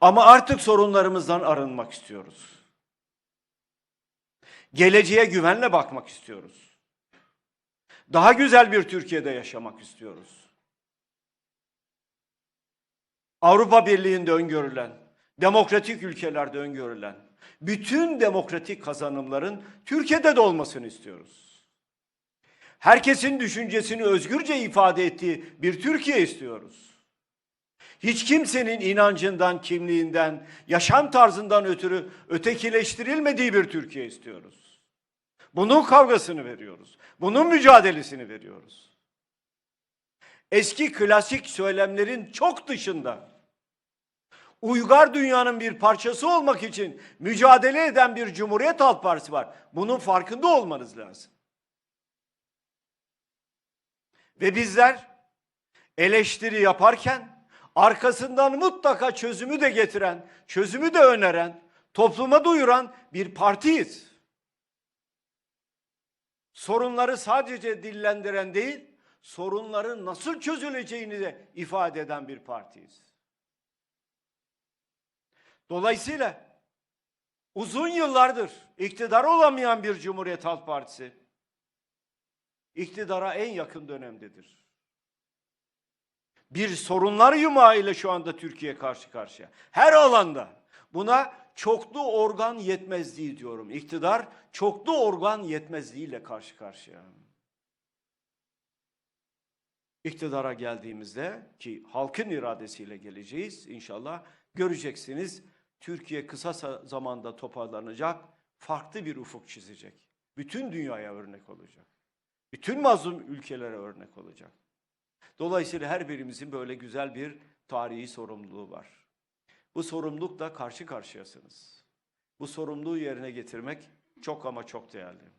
Ama artık sorunlarımızdan arınmak istiyoruz. Geleceğe güvenle bakmak istiyoruz. Daha güzel bir Türkiye'de yaşamak istiyoruz. Avrupa Birliği'nde öngörülen, demokratik ülkelerde öngörülen bütün demokratik kazanımların Türkiye'de de olmasını istiyoruz. Herkesin düşüncesini özgürce ifade ettiği bir Türkiye istiyoruz. Hiç kimsenin inancından, kimliğinden, yaşam tarzından ötürü ötekileştirilmediği bir Türkiye istiyoruz. Bunun kavgasını veriyoruz. Bunun mücadelesini veriyoruz. Eski klasik söylemlerin çok dışında uygar dünyanın bir parçası olmak için mücadele eden bir Cumhuriyet Halk Partisi var. Bunun farkında olmanız lazım. Ve bizler eleştiri yaparken arkasından mutlaka çözümü de getiren, çözümü de öneren, topluma duyuran bir partiyiz. Sorunları sadece dillendiren değil, sorunların nasıl çözüleceğini de ifade eden bir partiyiz. Dolayısıyla uzun yıllardır iktidar olamayan bir Cumhuriyet Halk Partisi iktidara en yakın dönemdedir. Bir sorunlar yumağı ile şu anda Türkiye karşı karşıya. Her alanda. Buna çoklu organ yetmezliği diyorum. İktidar çoklu organ yetmezliğiyle karşı karşıya. İktidara geldiğimizde ki halkın iradesiyle geleceğiz inşallah göreceksiniz. Türkiye kısa sa- zamanda toparlanacak, farklı bir ufuk çizecek. Bütün dünyaya örnek olacak. Bütün mazlum ülkelere örnek olacak. Dolayısıyla her birimizin böyle güzel bir tarihi sorumluluğu var. Bu sorumlulukla karşı karşıyasınız. Bu sorumluluğu yerine getirmek çok ama çok değerli.